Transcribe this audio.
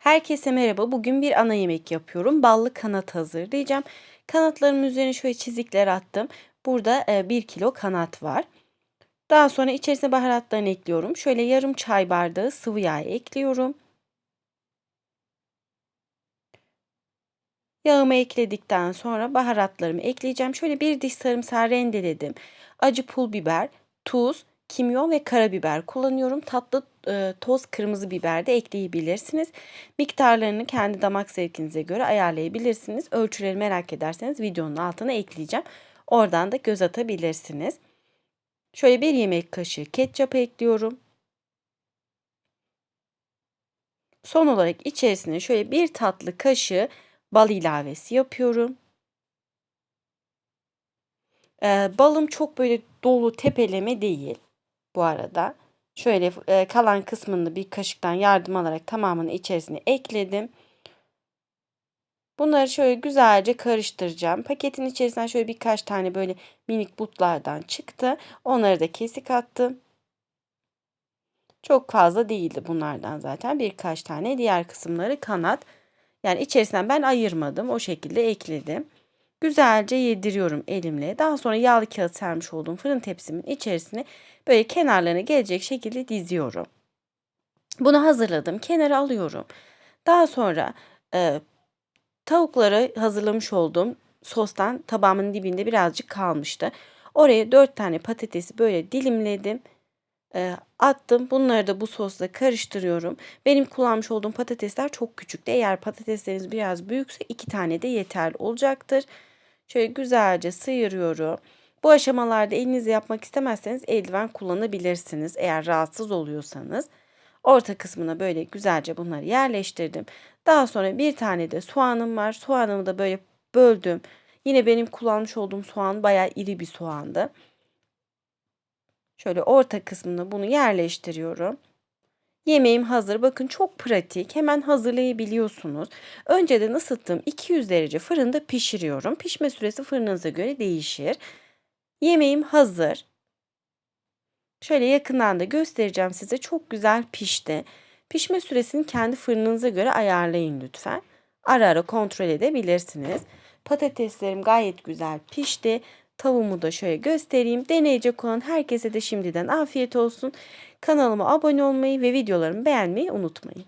Herkese merhaba. Bugün bir ana yemek yapıyorum. Ballı kanat hazırlayacağım. Kanatlarımın üzerine şöyle çizikler attım. Burada 1 kilo kanat var. Daha sonra içerisine baharatlarını ekliyorum. Şöyle yarım çay bardağı sıvı yağ ekliyorum. Yağımı ekledikten sonra baharatlarımı ekleyeceğim. Şöyle bir diş sarımsağı rendeledim. Acı pul biber, tuz, kimyon ve karabiber kullanıyorum. Tatlı e, toz kırmızı biber de ekleyebilirsiniz. Miktarlarını kendi damak zevkinize göre ayarlayabilirsiniz. Ölçüleri merak ederseniz videonun altına ekleyeceğim. Oradan da göz atabilirsiniz. Şöyle bir yemek kaşığı ketçap ekliyorum. Son olarak içerisine şöyle bir tatlı kaşığı bal ilavesi yapıyorum. Ee, balım çok böyle dolu tepeleme değil bu arada. Şöyle e, kalan kısmını bir kaşıktan yardım alarak tamamını içerisine ekledim. Bunları şöyle güzelce karıştıracağım. Paketin içerisinden şöyle birkaç tane böyle minik butlardan çıktı. Onları da kesik attım. Çok fazla değildi bunlardan zaten. Birkaç tane diğer kısımları kanat. Yani içerisinden ben ayırmadım. O şekilde ekledim. Güzelce yediriyorum elimle. Daha sonra yağlı kağıt sermiş olduğum fırın tepsimin içerisine böyle kenarlarına gelecek şekilde diziyorum. Bunu hazırladım. Kenara alıyorum. Daha sonra e, tavukları hazırlamış olduğum sostan tabağımın dibinde birazcık kalmıştı. Oraya 4 tane patatesi böyle dilimledim. E, attım. Bunları da bu sosla karıştırıyorum. Benim kullanmış olduğum patatesler çok küçüktü. Eğer patatesleriniz biraz büyükse 2 tane de yeterli olacaktır. Şöyle güzelce sıyırıyorum. Bu aşamalarda elinizle yapmak istemezseniz eldiven kullanabilirsiniz eğer rahatsız oluyorsanız. Orta kısmına böyle güzelce bunları yerleştirdim. Daha sonra bir tane de soğanım var. Soğanımı da böyle böldüm. Yine benim kullanmış olduğum soğan bayağı iri bir soğandı. Şöyle orta kısmına bunu yerleştiriyorum. Yemeğim hazır. Bakın çok pratik. Hemen hazırlayabiliyorsunuz. Önceden ısıttığım 200 derece fırında pişiriyorum. Pişme süresi fırınınıza göre değişir. Yemeğim hazır. Şöyle yakından da göstereceğim size. Çok güzel pişti. Pişme süresini kendi fırınınıza göre ayarlayın lütfen. Ara ara kontrol edebilirsiniz. Patateslerim gayet güzel pişti. Tavuğumu da şöyle göstereyim. Deneyecek olan herkese de şimdiden afiyet olsun. Kanalıma abone olmayı ve videolarımı beğenmeyi unutmayın.